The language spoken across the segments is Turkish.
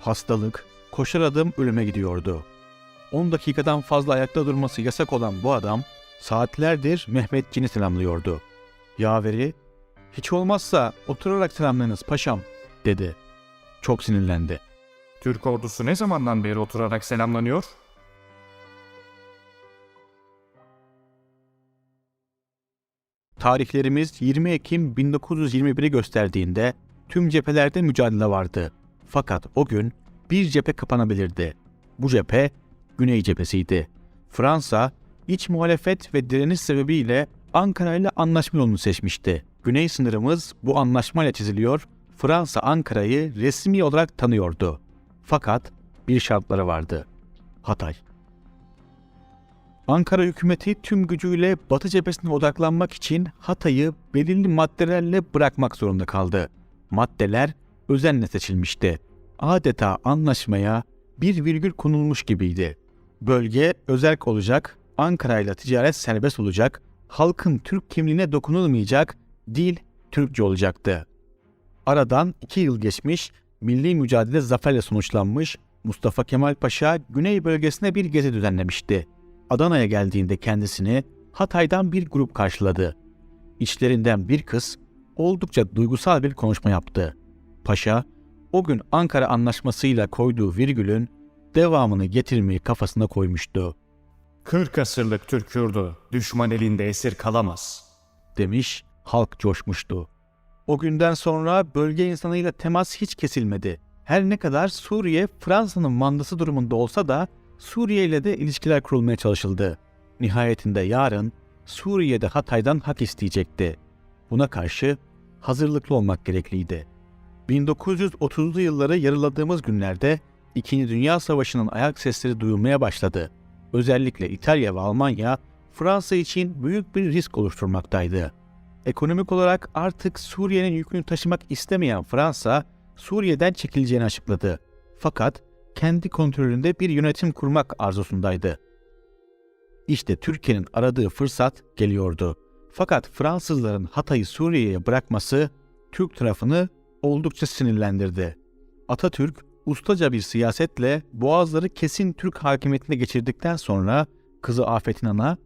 hastalık, koşar adım ölüme gidiyordu. 10 dakikadan fazla ayakta durması yasak olan bu adam saatlerdir Mehmetçin'i selamlıyordu. Yaveri, hiç olmazsa oturarak selamlayınız paşam dedi. Çok sinirlendi. Türk ordusu ne zamandan beri oturarak selamlanıyor? Tarihlerimiz 20 Ekim 1921'i gösterdiğinde tüm cephelerde mücadele vardı. Fakat o gün bir cephe kapanabilirdi. Bu cephe Güney cephesiydi. Fransa iç muhalefet ve direniş sebebiyle Ankara ile anlaşma yolunu seçmişti. Güney sınırımız bu anlaşmayla çiziliyor, Fransa Ankara'yı resmi olarak tanıyordu. Fakat bir şartları vardı. Hatay. Ankara hükümeti tüm gücüyle Batı cephesine odaklanmak için Hatay'ı belirli maddelerle bırakmak zorunda kaldı. Maddeler özenle seçilmişti. Adeta anlaşmaya bir virgül konulmuş gibiydi. Bölge özerk olacak, Ankara ile ticaret serbest olacak, halkın Türk kimliğine dokunulmayacak, dil Türkçe olacaktı. Aradan iki yıl geçmiş, milli mücadele zaferle sonuçlanmış, Mustafa Kemal Paşa güney bölgesine bir gezi düzenlemişti. Adana'ya geldiğinde kendisini Hatay'dan bir grup karşıladı. İçlerinden bir kız oldukça duygusal bir konuşma yaptı. Paşa, o gün Ankara Anlaşması'yla koyduğu virgülün devamını getirmeyi kafasına koymuştu. 40 asırlık Türk yurdu düşman elinde esir kalamaz. demiş, halk coşmuştu. O günden sonra bölge insanıyla temas hiç kesilmedi. Her ne kadar Suriye Fransa'nın mandası durumunda olsa da Suriye ile de ilişkiler kurulmaya çalışıldı. Nihayetinde yarın Suriye'de Hatay'dan hak isteyecekti. Buna karşı hazırlıklı olmak gerekliydi. 1930'lu yılları yarıladığımız günlerde İkinci Dünya Savaşı'nın ayak sesleri duyulmaya başladı. Özellikle İtalya ve Almanya Fransa için büyük bir risk oluşturmaktaydı. Ekonomik olarak artık Suriye'nin yükünü taşımak istemeyen Fransa, Suriye'den çekileceğini açıkladı. Fakat kendi kontrolünde bir yönetim kurmak arzusundaydı. İşte Türkiye'nin aradığı fırsat geliyordu. Fakat Fransızların Hatay'ı Suriye'ye bırakması Türk tarafını oldukça sinirlendirdi. Atatürk ustaca bir siyasetle Boğazları kesin Türk hakimiyetine geçirdikten sonra kızı Afet İnan'a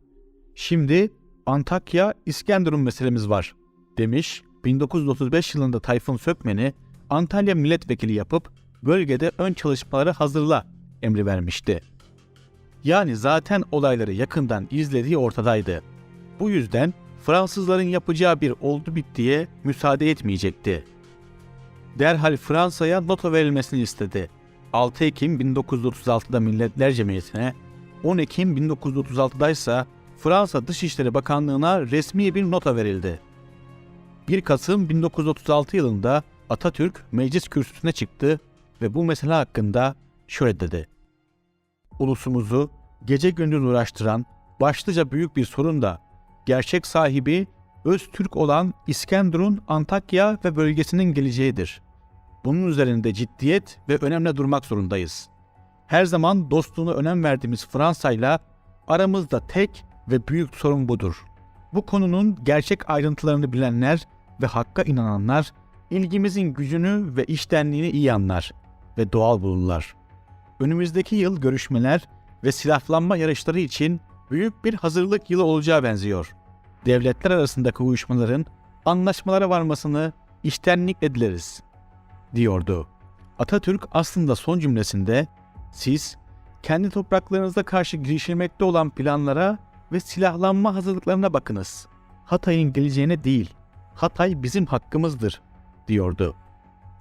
Şimdi Antakya İskenderun meselemiz var demiş. 1935 yılında Tayfun Sökmen'i Antalya milletvekili yapıp bölgede ön çalışmaları hazırla emri vermişti. Yani zaten olayları yakından izlediği ortadaydı. Bu yüzden Fransızların yapacağı bir oldu bittiye müsaade etmeyecekti. Derhal Fransa'ya nota verilmesini istedi. 6 Ekim 1936'da Milletler Cemiyeti'ne, 10 Ekim 1936'da ise Fransa Dışişleri Bakanlığı'na resmi bir nota verildi. 1 Kasım 1936 yılında Atatürk meclis kürsüsüne çıktı ve bu mesele hakkında şöyle dedi. Ulusumuzu gece gündüz uğraştıran başlıca büyük bir sorun da gerçek sahibi Öztürk olan İskenderun, Antakya ve bölgesinin geleceğidir. Bunun üzerinde ciddiyet ve önemli durmak zorundayız. Her zaman dostluğuna önem verdiğimiz Fransa'yla aramızda tek ve büyük sorun budur. Bu konunun gerçek ayrıntılarını bilenler ve hakka inananlar ilgimizin gücünü ve iştenliğini iyi anlar ve doğal bulurlar. Önümüzdeki yıl görüşmeler ve silahlanma yarışları için büyük bir hazırlık yılı olacağı benziyor. Devletler arasındaki uyuşmaların anlaşmalara varmasını iştenlikle dileriz, diyordu. Atatürk aslında son cümlesinde siz kendi topraklarınızda karşı girişilmekte olan planlara ve silahlanma hazırlıklarına bakınız. Hatay'ın geleceğine değil, Hatay bizim hakkımızdır, diyordu.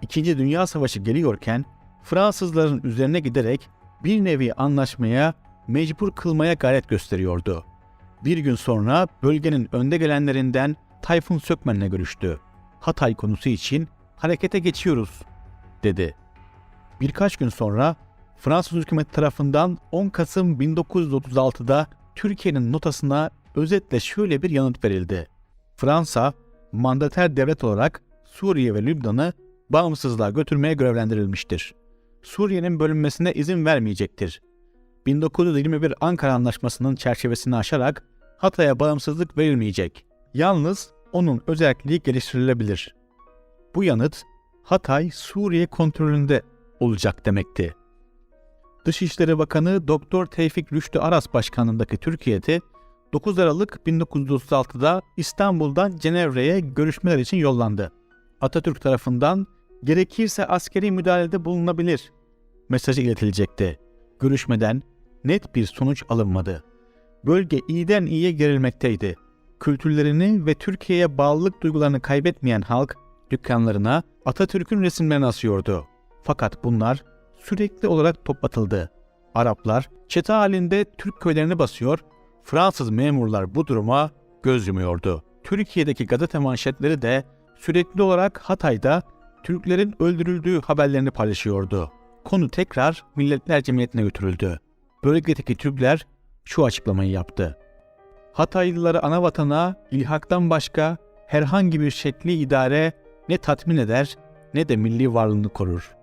İkinci Dünya Savaşı geliyorken Fransızların üzerine giderek bir nevi anlaşmaya mecbur kılmaya gayret gösteriyordu. Bir gün sonra bölgenin önde gelenlerinden Tayfun Sökmen'le görüştü. Hatay konusu için harekete geçiyoruz, dedi. Birkaç gün sonra Fransız hükümeti tarafından 10 Kasım 1936'da Türkiye'nin notasına özetle şöyle bir yanıt verildi. Fransa, mandater devlet olarak Suriye ve Lübnan'ı bağımsızlığa götürmeye görevlendirilmiştir. Suriye'nin bölünmesine izin vermeyecektir. 1921 Ankara Anlaşması'nın çerçevesini aşarak Hatay'a bağımsızlık verilmeyecek. Yalnız onun özelliği geliştirilebilir. Bu yanıt Hatay Suriye kontrolünde olacak demekti. Dışişleri Bakanı Doktor Tevfik Rüştü Aras başkanlığındaki Türkiye'de 9 Aralık 1936'da İstanbul'dan Cenevre'ye görüşmeler için yollandı. Atatürk tarafından gerekirse askeri müdahalede bulunabilir mesajı iletilecekti. Görüşmeden net bir sonuç alınmadı. Bölge iyiden iyiye gerilmekteydi. Kültürlerini ve Türkiye'ye bağlılık duygularını kaybetmeyen halk dükkanlarına Atatürk'ün resimlerini asıyordu. Fakat bunlar sürekli olarak toplatıldı. Araplar çete halinde Türk köylerini basıyor, Fransız memurlar bu duruma göz yumuyordu. Türkiye'deki gazete manşetleri de sürekli olarak Hatay'da Türklerin öldürüldüğü haberlerini paylaşıyordu. Konu tekrar Milletler Cemiyeti'ne götürüldü. Bölgedeki Türkler şu açıklamayı yaptı. Hataylıları ana vatana ilhaktan başka herhangi bir şekli idare ne tatmin eder ne de milli varlığını korur.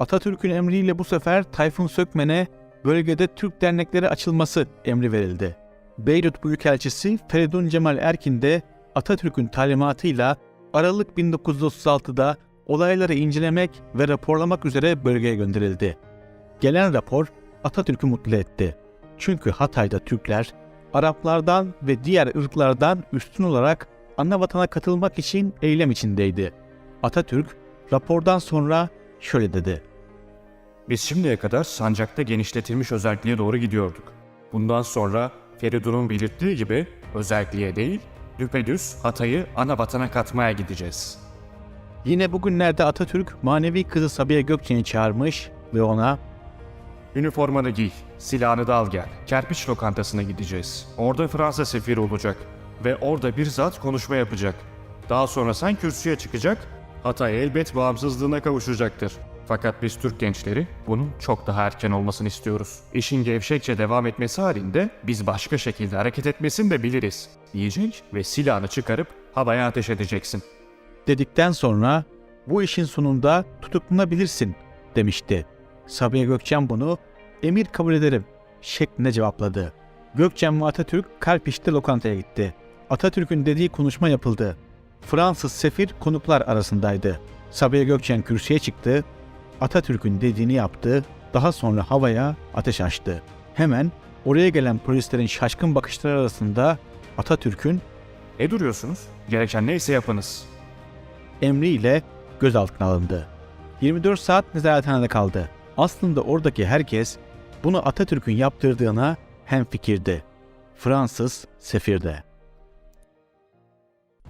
Atatürk'ün emriyle bu sefer Tayfun Sökmen'e bölgede Türk dernekleri açılması emri verildi. Beyrut Büyükelçisi Feridun Cemal Erkin de Atatürk'ün talimatıyla Aralık 1936'da olayları incelemek ve raporlamak üzere bölgeye gönderildi. Gelen rapor Atatürk'ü mutlu etti. Çünkü Hatay'da Türkler Araplardan ve diğer ırklardan üstün olarak ana vatana katılmak için eylem içindeydi. Atatürk rapordan sonra şöyle dedi. Biz şimdiye kadar sancakta genişletilmiş özelliğe doğru gidiyorduk. Bundan sonra Feridun'un belirttiği gibi özelliğe değil, düpedüz Hatay'ı ana vatana katmaya gideceğiz. Yine bugünlerde Atatürk manevi kızı Sabiha Gökçen'i çağırmış ve ona Üniformanı giy, silahını da al gel. Kerpiç lokantasına gideceğiz. Orada Fransa sefiri olacak. Ve orada bir zat konuşma yapacak. Daha sonra sen kürsüye çıkacak. Hatay elbet bağımsızlığına kavuşacaktır. Fakat biz Türk gençleri bunun çok daha erken olmasını istiyoruz. İşin gevşekçe devam etmesi halinde biz başka şekilde hareket etmesini de biliriz. Diyecek ve silahını çıkarıp havaya ateş edeceksin. dedikten sonra bu işin sonunda tutuklanabilirsin demişti. Sabiha Gökçen bunu emir kabul ederim şeklinde cevapladı. Gökçen ve Atatürk Karpiş'te lokantaya gitti. Atatürk'ün dediği konuşma yapıldı. Fransız sefir konuklar arasındaydı. Sabiha Gökçen kürsüye çıktı. Atatürk'ün dediğini yaptı. Daha sonra havaya ateş açtı. Hemen oraya gelen polislerin şaşkın bakışları arasında Atatürk'ün Ne duruyorsunuz? Gereken neyse yapınız. emriyle gözaltına alındı. 24 saat nezarethanede kaldı. Aslında oradaki herkes bunu Atatürk'ün yaptırdığına hemfikirdi. Fransız sefirde.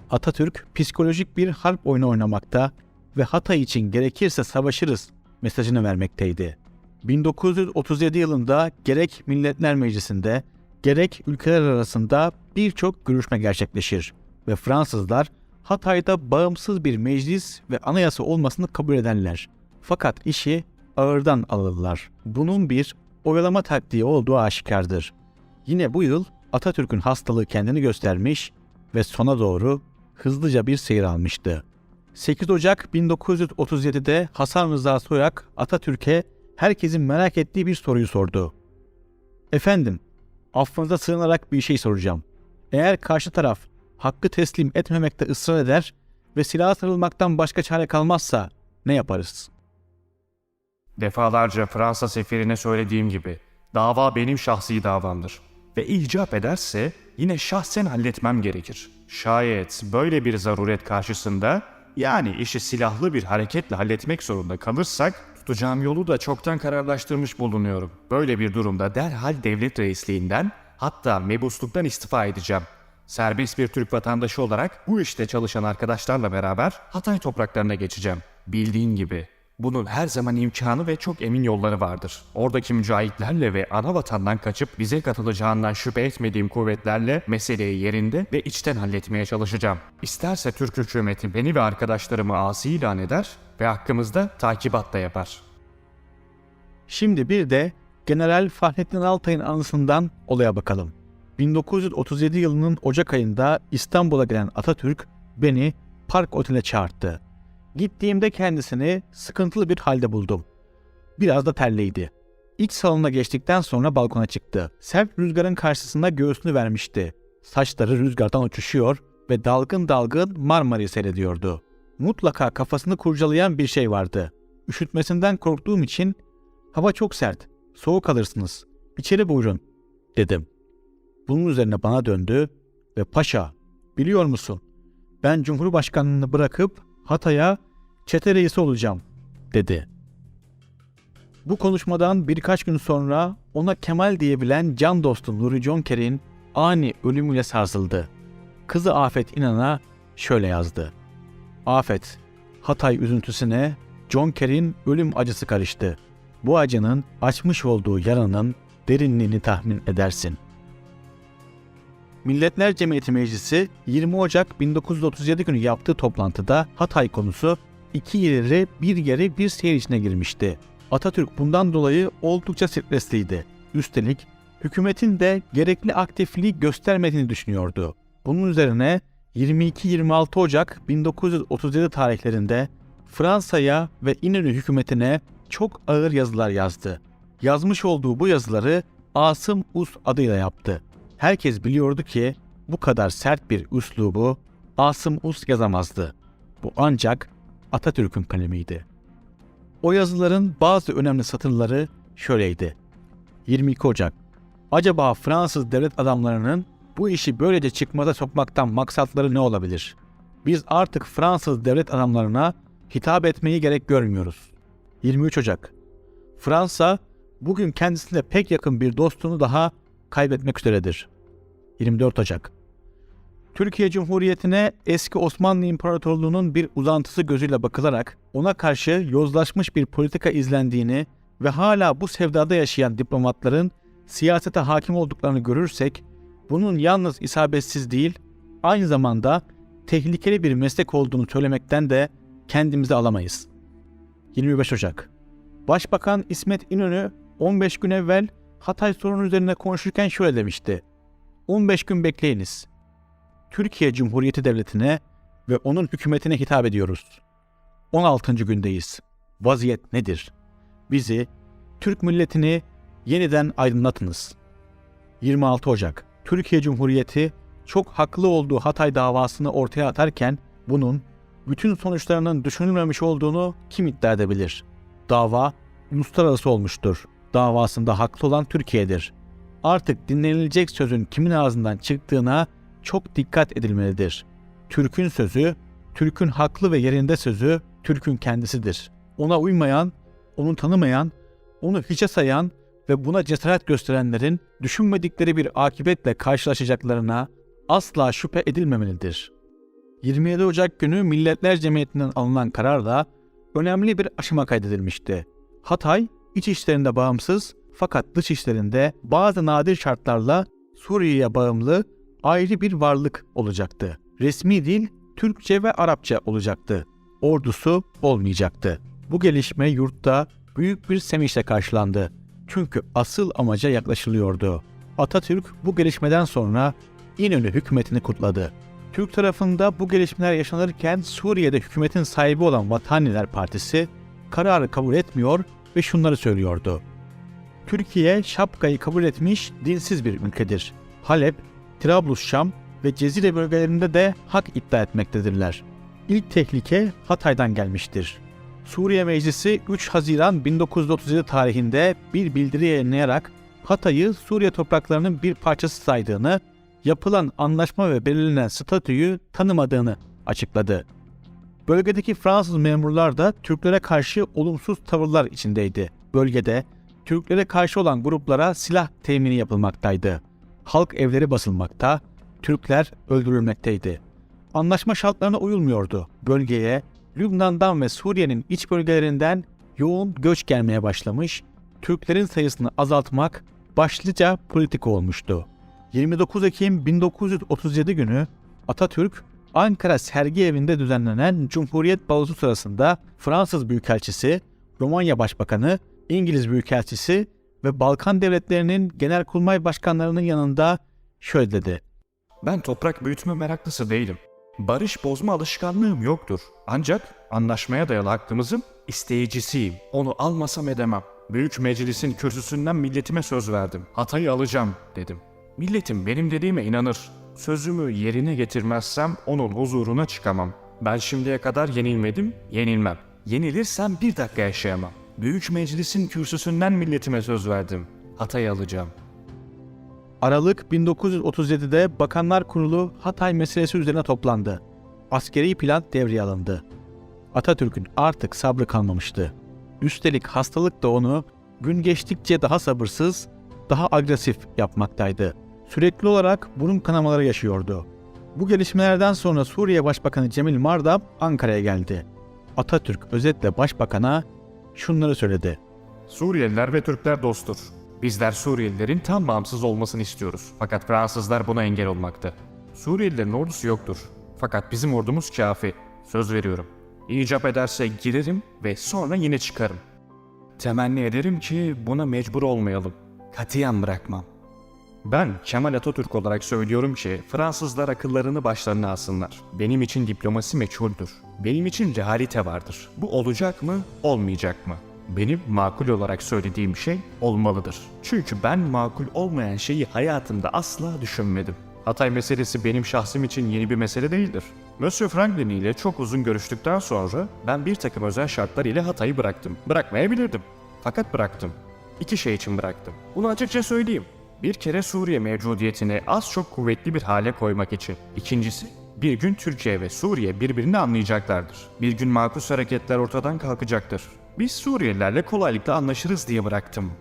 Atatürk psikolojik bir harp oyunu oynamakta ve Hatay için gerekirse savaşırız mesajını vermekteydi. 1937 yılında gerek Milletler Meclisi'nde gerek ülkeler arasında birçok görüşme gerçekleşir ve Fransızlar Hatay'da bağımsız bir meclis ve anayasa olmasını kabul ederler. Fakat işi ağırdan alırlar. Bunun bir oyalama taktiği olduğu aşikardır. Yine bu yıl Atatürk'ün hastalığı kendini göstermiş ve sona doğru hızlıca bir seyir almıştı. 8 Ocak 1937'de Hasan Rıza Soyak Atatürk'e herkesin merak ettiği bir soruyu sordu. Efendim, affınıza sığınarak bir şey soracağım. Eğer karşı taraf hakkı teslim etmemekte ısrar eder ve silaha sarılmaktan başka çare kalmazsa ne yaparız? Defalarca Fransa sefirine söylediğim gibi dava benim şahsi davamdır. Ve icap ederse yine şahsen halletmem gerekir. Şayet böyle bir zaruret karşısında yani işi silahlı bir hareketle halletmek zorunda kalırsak tutacağım yolu da çoktan kararlaştırmış bulunuyorum. Böyle bir durumda derhal devlet reisliğinden hatta mebusluktan istifa edeceğim. Serbest bir Türk vatandaşı olarak bu işte çalışan arkadaşlarla beraber Hatay topraklarına geçeceğim. Bildiğin gibi bunun her zaman imkanı ve çok emin yolları vardır. Oradaki mücahitlerle ve ana vatandan kaçıp bize katılacağından şüphe etmediğim kuvvetlerle meseleyi yerinde ve içten halletmeye çalışacağım. İsterse Türk hükümeti beni ve arkadaşlarımı asi ilan eder ve hakkımızda takibat da yapar. Şimdi bir de General Fahrettin Altay'ın anısından olaya bakalım. 1937 yılının Ocak ayında İstanbul'a gelen Atatürk beni Park Otel'e çağırdı. Gittiğimde kendisini sıkıntılı bir halde buldum. Biraz da terliydi. İç salona geçtikten sonra balkona çıktı. Sert rüzgarın karşısında göğsünü vermişti. Saçları rüzgardan uçuşuyor ve dalgın dalgın Marmara'yı seyrediyordu. Mutlaka kafasını kurcalayan bir şey vardı. üşütmesinden korktuğum için hava çok sert, soğuk alırsınız. İçeri buyurun dedim. Bunun üzerine bana döndü ve paşa biliyor musun ben Cumhurbaşkanlığını bırakıp Hatay'a çete reisi olacağım dedi. Bu konuşmadan birkaç gün sonra ona Kemal diyebilen can dostu Nuri Jonker'in ani ölümüyle sarsıldı. Kızı Afet İnan'a şöyle yazdı. Afet, Hatay üzüntüsüne Jonker'in ölüm acısı karıştı. Bu acının açmış olduğu yaranın derinliğini tahmin edersin. Milletler Cemiyeti Meclisi 20 Ocak 1937 günü yaptığı toplantıda Hatay konusu iki ileri bir geri bir seyir içine girmişti. Atatürk bundan dolayı oldukça stresliydi. Üstelik hükümetin de gerekli aktifliği göstermediğini düşünüyordu. Bunun üzerine 22-26 Ocak 1937 tarihlerinde Fransa'ya ve İnönü hükümetine çok ağır yazılar yazdı. Yazmış olduğu bu yazıları Asım Us adıyla yaptı. Herkes biliyordu ki bu kadar sert bir üslubu Asım Us yazamazdı. Bu ancak Atatürk'ün kalemiydi. O yazıların bazı önemli satırları şöyleydi. 22 Ocak Acaba Fransız devlet adamlarının bu işi böylece çıkmaza sokmaktan maksatları ne olabilir? Biz artık Fransız devlet adamlarına hitap etmeyi gerek görmüyoruz. 23 Ocak Fransa bugün kendisine pek yakın bir dostunu daha kaybetmek üzeredir. 24 Ocak Türkiye Cumhuriyeti'ne eski Osmanlı İmparatorluğu'nun bir uzantısı gözüyle bakılarak ona karşı yozlaşmış bir politika izlendiğini ve hala bu sevdada yaşayan diplomatların siyasete hakim olduklarını görürsek, bunun yalnız isabetsiz değil, aynı zamanda tehlikeli bir meslek olduğunu söylemekten de kendimizi alamayız. 25 Ocak Başbakan İsmet İnönü 15 gün evvel Hatay sorunu üzerine konuşurken şöyle demişti. 15 gün bekleyiniz. Türkiye Cumhuriyeti Devleti'ne ve onun hükümetine hitap ediyoruz. 16. gündeyiz. Vaziyet nedir? Bizi, Türk milletini yeniden aydınlatınız. 26 Ocak Türkiye Cumhuriyeti çok haklı olduğu Hatay davasını ortaya atarken bunun bütün sonuçlarının düşünülmemiş olduğunu kim iddia edebilir? Dava uluslararası olmuştur. Davasında haklı olan Türkiye'dir. Artık dinlenilecek sözün kimin ağzından çıktığına çok dikkat edilmelidir. Türk'ün sözü, Türk'ün haklı ve yerinde sözü Türk'ün kendisidir. Ona uymayan, onu tanımayan, onu hiçe sayan ve buna cesaret gösterenlerin düşünmedikleri bir akibetle karşılaşacaklarına asla şüphe edilmemelidir. 27 Ocak günü Milletler Cemiyeti'nden alınan kararla önemli bir aşama kaydedilmişti. Hatay, iç işlerinde bağımsız fakat dış işlerinde bazı nadir şartlarla Suriye'ye bağımlı ayrı bir varlık olacaktı. Resmi dil Türkçe ve Arapça olacaktı. Ordusu olmayacaktı. Bu gelişme yurtta büyük bir sevinçle karşılandı. Çünkü asıl amaca yaklaşılıyordu. Atatürk bu gelişmeden sonra İnönü hükümetini kutladı. Türk tarafında bu gelişmeler yaşanırken Suriye'de hükümetin sahibi olan Vataniler Partisi kararı kabul etmiyor ve şunları söylüyordu. Türkiye şapkayı kabul etmiş dinsiz bir ülkedir. Halep, Trablus Şam ve Cezire bölgelerinde de hak iddia etmektedirler. İlk tehlike Hatay'dan gelmiştir. Suriye Meclisi 3 Haziran 1937 tarihinde bir bildiri yayınlayarak Hatay'ı Suriye topraklarının bir parçası saydığını, yapılan anlaşma ve belirlenen statüyü tanımadığını açıkladı. Bölgedeki Fransız memurlar da Türklere karşı olumsuz tavırlar içindeydi. Bölgede Türklere karşı olan gruplara silah temini yapılmaktaydı. Halk evleri basılmakta, Türkler öldürülmekteydi. Anlaşma şartlarına uyulmuyordu. Bölgeye Lübnan'dan ve Suriye'nin iç bölgelerinden yoğun göç gelmeye başlamış, Türklerin sayısını azaltmak başlıca politika olmuştu. 29 Ekim 1937 günü Atatürk, Ankara Sergi Evi'nde düzenlenen Cumhuriyet Balosu sırasında Fransız Büyükelçisi, Romanya Başbakanı, İngiliz Büyükelçisi ve Balkan devletlerinin genelkurmay başkanlarının yanında şöyle dedi. Ben toprak büyütme meraklısı değilim. Barış bozma alışkanlığım yoktur. Ancak anlaşmaya dayalı hakkımızın isteyicisiyim. Onu almasam edemem. Büyük meclisin kürsüsünden milletime söz verdim. Hatay'ı alacağım dedim. Milletim benim dediğime inanır. Sözümü yerine getirmezsem onun huzuruna çıkamam. Ben şimdiye kadar yenilmedim, yenilmem. Yenilirsem bir dakika yaşayamam. Büyük meclisin kürsüsünden milletime söz verdim. Hatay'ı alacağım. Aralık 1937'de Bakanlar Kurulu Hatay meselesi üzerine toplandı. Askeri plan devreye alındı. Atatürk'ün artık sabrı kalmamıştı. Üstelik hastalık da onu gün geçtikçe daha sabırsız, daha agresif yapmaktaydı. Sürekli olarak burun kanamaları yaşıyordu. Bu gelişmelerden sonra Suriye Başbakanı Cemil Mardab Ankara'ya geldi. Atatürk özetle başbakana şunları söyledi. Suriyeliler ve Türkler dosttur. Bizler Suriyelilerin tam bağımsız olmasını istiyoruz. Fakat Fransızlar buna engel olmakta. Suriyelilerin ordusu yoktur. Fakat bizim ordumuz kafi. Söz veriyorum. İcap ederse girerim ve sonra yine çıkarım. Temenni ederim ki buna mecbur olmayalım. Katiyen bırakmam. Ben Kemal Atatürk olarak söylüyorum ki Fransızlar akıllarını başlarına alsınlar. Benim için diplomasi meçhuldür. Benim için realite vardır. Bu olacak mı, olmayacak mı? Benim makul olarak söylediğim şey olmalıdır. Çünkü ben makul olmayan şeyi hayatımda asla düşünmedim. Hatay meselesi benim şahsım için yeni bir mesele değildir. Monsieur Franklin ile çok uzun görüştükten sonra ben bir takım özel şartlar ile Hatay'ı bıraktım. Bırakmayabilirdim. Fakat bıraktım. İki şey için bıraktım. Bunu açıkça söyleyeyim. Bir kere Suriye mevcudiyetini az çok kuvvetli bir hale koymak için. İkincisi, bir gün Türkiye ve Suriye birbirini anlayacaklardır. Bir gün makus hareketler ortadan kalkacaktır. Biz Suriyelilerle kolaylıkla anlaşırız diye bıraktım.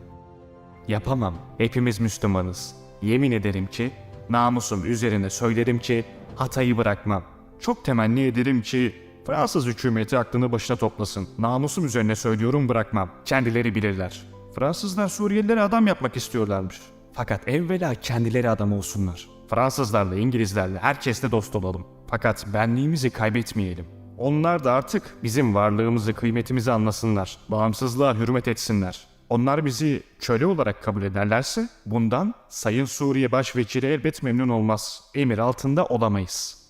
Yapamam. Hepimiz Müslümanız. Yemin ederim ki, namusum üzerine söylerim ki Hatay'ı bırakmam. Çok temenni ederim ki Fransız hükümeti aklını başına toplasın. Namusum üzerine söylüyorum bırakmam. Kendileri bilirler. Fransızlar Suriyelilere adam yapmak istiyorlarmış. Fakat evvela kendileri adam olsunlar. Fransızlarla, İngilizlerle, herkesle dost olalım. Fakat benliğimizi kaybetmeyelim. Onlar da artık bizim varlığımızı, kıymetimizi anlasınlar. Bağımsızlığa hürmet etsinler. Onlar bizi köle olarak kabul ederlerse bundan Sayın Suriye Başvekili elbet memnun olmaz. Emir altında olamayız.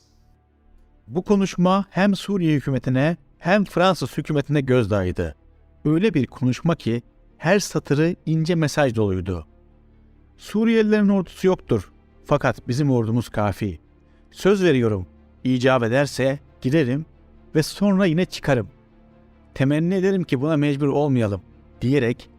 Bu konuşma hem Suriye hükümetine hem Fransız hükümetine gözdağıydı. Öyle bir konuşma ki her satırı ince mesaj doluydu. Suriyelilerin ordusu yoktur. Fakat bizim ordumuz kafi. Söz veriyorum. icap ederse girerim ve sonra yine çıkarım. Temenni ederim ki buna mecbur olmayalım diyerek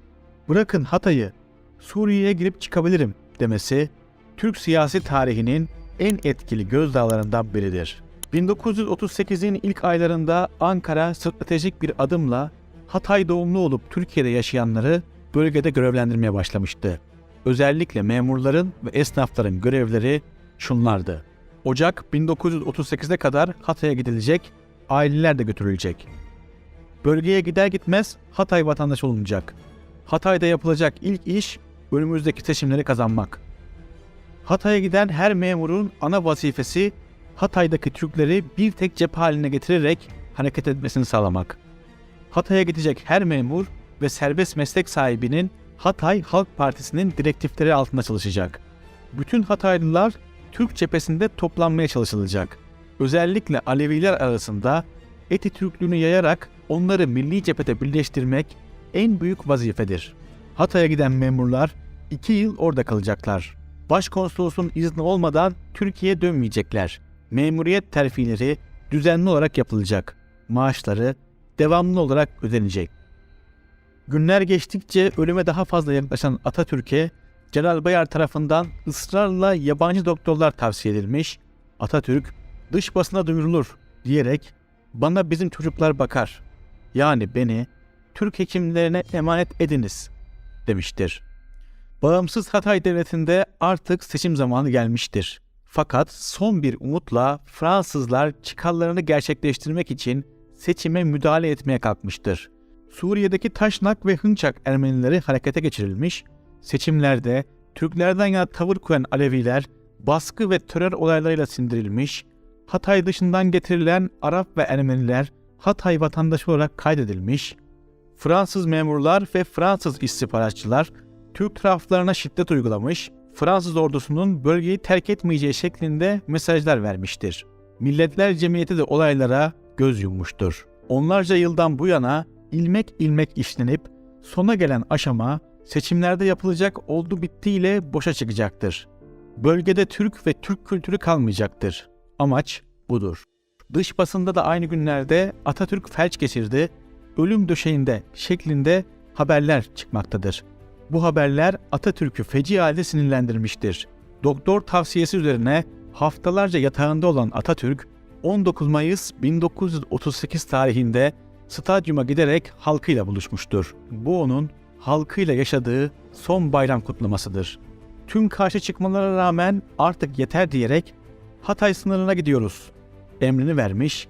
bırakın Hatay'ı Suriye'ye girip çıkabilirim demesi Türk siyasi tarihinin en etkili gözdağlarından biridir. 1938'in ilk aylarında Ankara stratejik bir adımla Hatay doğumlu olup Türkiye'de yaşayanları bölgede görevlendirmeye başlamıştı. Özellikle memurların ve esnafların görevleri şunlardı. Ocak 1938'e kadar Hatay'a gidilecek, aileler de götürülecek. Bölgeye gider gitmez Hatay vatandaşı olunacak. Hatay'da yapılacak ilk iş önümüzdeki seçimleri kazanmak. Hatay'a giden her memurun ana vazifesi Hatay'daki Türkleri bir tek cephe haline getirerek hareket etmesini sağlamak. Hatay'a gidecek her memur ve serbest meslek sahibinin Hatay Halk Partisi'nin direktifleri altında çalışacak. Bütün Hataylılar Türk cephesinde toplanmaya çalışılacak. Özellikle Aleviler arasında eti Türklüğünü yayarak onları milli cephede birleştirmek en büyük vazifedir. Hatay'a giden memurlar iki yıl orada kalacaklar. Başkonsolosun izni olmadan Türkiye'ye dönmeyecekler. Memuriyet terfileri düzenli olarak yapılacak. Maaşları devamlı olarak ödenecek. Günler geçtikçe ölüme daha fazla yaklaşan Atatürk'e Celal Bayar tarafından ısrarla yabancı doktorlar tavsiye edilmiş. Atatürk dış basına duyurulur diyerek bana bizim çocuklar bakar. Yani beni Türk hekimlerine emanet ediniz demiştir. Bağımsız Hatay Devleti'nde artık seçim zamanı gelmiştir. Fakat son bir umutla Fransızlar çıkarlarını gerçekleştirmek için seçime müdahale etmeye kalkmıştır. Suriye'deki Taşnak ve Hınçak Ermenileri harekete geçirilmiş, seçimlerde Türklerden yana tavır koyan Aleviler baskı ve terör olaylarıyla sindirilmiş, Hatay dışından getirilen Arap ve Ermeniler Hatay vatandaşı olarak kaydedilmiş, Fransız memurlar ve Fransız istihbaratçılar Türk taraflarına şiddet uygulamış, Fransız ordusunun bölgeyi terk etmeyeceği şeklinde mesajlar vermiştir. Milletler Cemiyeti de olaylara göz yummuştur. Onlarca yıldan bu yana ilmek ilmek işlenip sona gelen aşama seçimlerde yapılacak oldu bittiyle boşa çıkacaktır. Bölgede Türk ve Türk kültürü kalmayacaktır. Amaç budur. Dış basında da aynı günlerde Atatürk felç geçirdi, ölüm döşeğinde şeklinde haberler çıkmaktadır. Bu haberler Atatürk'ü feci halde sinirlendirmiştir. Doktor tavsiyesi üzerine haftalarca yatağında olan Atatürk 19 Mayıs 1938 tarihinde stadyuma giderek halkıyla buluşmuştur. Bu onun halkıyla yaşadığı son bayram kutlamasıdır. Tüm karşı çıkmalara rağmen artık yeter diyerek Hatay sınırına gidiyoruz emrini vermiş,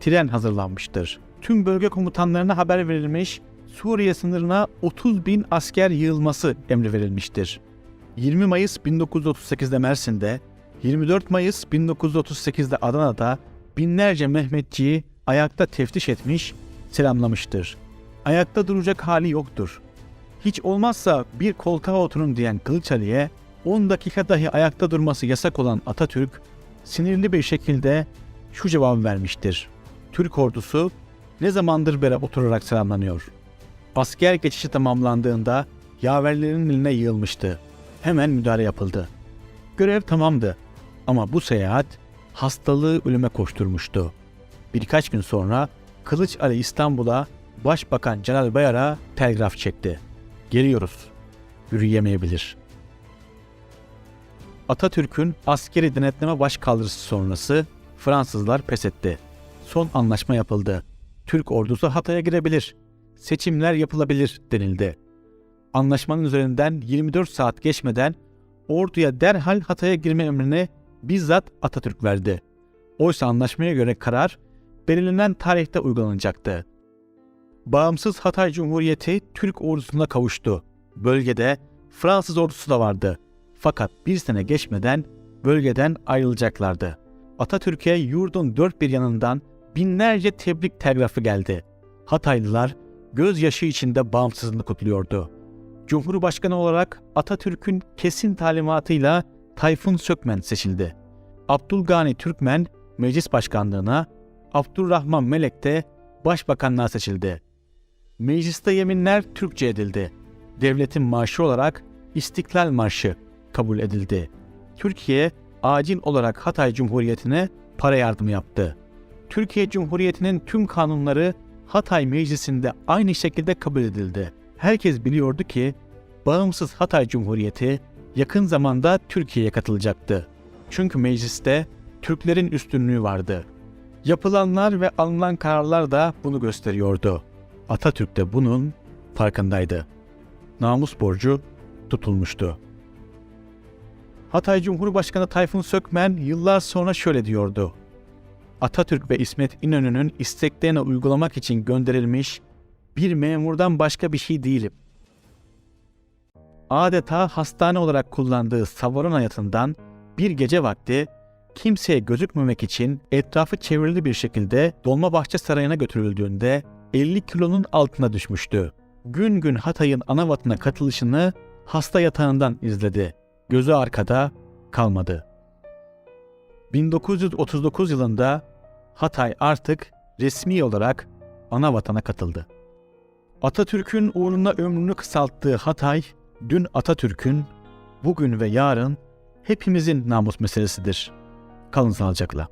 tren hazırlanmıştır. Tüm bölge komutanlarına haber verilmiş, Suriye sınırına 30 bin asker yığılması emri verilmiştir. 20 Mayıs 1938'de Mersin'de, 24 Mayıs 1938'de Adana'da binlerce Mehmetçiyi ayakta teftiş etmiş, selamlamıştır. Ayakta duracak hali yoktur. Hiç olmazsa bir koltuğa oturun diyen Kılıç Ali'ye 10 dakika dahi ayakta durması yasak olan Atatürk, sinirli bir şekilde şu cevabı vermiştir. Türk ordusu ne zamandır beri oturarak selamlanıyor. Asker geçişi tamamlandığında yaverlerin eline yığılmıştı. Hemen müdahale yapıldı. Görev tamamdı ama bu seyahat hastalığı ölüme koşturmuştu. Birkaç gün sonra Kılıç Ali İstanbul'a Başbakan Celal Bayar'a telgraf çekti. Geliyoruz. Yürüyemeyebilir. Atatürk'ün askeri denetleme başkaldırısı sonrası Fransızlar pes etti. Son anlaşma yapıldı. Türk ordusu Hatay'a girebilir. Seçimler yapılabilir denildi. Anlaşmanın üzerinden 24 saat geçmeden orduya derhal Hatay'a girme emrini bizzat Atatürk verdi. Oysa anlaşmaya göre karar belirlenen tarihte uygulanacaktı. Bağımsız Hatay Cumhuriyeti Türk ordusuna kavuştu. Bölgede Fransız ordusu da vardı. Fakat bir sene geçmeden bölgeden ayrılacaklardı. Atatürk'e yurdun dört bir yanından binlerce tebrik telgrafı geldi. Hataylılar gözyaşı içinde bağımsızlığını kutluyordu. Cumhurbaşkanı olarak Atatürk'ün kesin talimatıyla Tayfun Sökmen seçildi. Abdülgani Türkmen meclis başkanlığına, Abdurrahman Melek de başbakanlığa seçildi. Mecliste yeminler Türkçe edildi. Devletin marşı olarak İstiklal Marşı kabul edildi. Türkiye acil olarak Hatay Cumhuriyeti'ne para yardımı yaptı. Türkiye Cumhuriyeti'nin tüm kanunları Hatay Meclisi'nde aynı şekilde kabul edildi. Herkes biliyordu ki bağımsız Hatay Cumhuriyeti yakın zamanda Türkiye'ye katılacaktı. Çünkü mecliste Türklerin üstünlüğü vardı. Yapılanlar ve alınan kararlar da bunu gösteriyordu. Atatürk de bunun farkındaydı. Namus borcu tutulmuştu. Hatay Cumhurbaşkanı Tayfun Sökmen yıllar sonra şöyle diyordu. Atatürk ve İsmet İnönü'nün isteklerini uygulamak için gönderilmiş bir memurdan başka bir şey değilim. Adeta hastane olarak kullandığı Savaron hayatından bir gece vakti kimseye gözükmemek için etrafı çevrili bir şekilde Dolmabahçe Sarayı'na götürüldüğünde 50 kilonun altına düşmüştü. Gün gün Hatay'ın anavatına katılışını hasta yatağından izledi. Gözü arkada kalmadı. 1939 yılında Hatay artık resmi olarak ana vatana katıldı. Atatürk'ün uğruna ömrünü kısalttığı Hatay, dün Atatürk'ün, bugün ve yarın hepimizin namus meselesidir. Kalın sağlıcakla.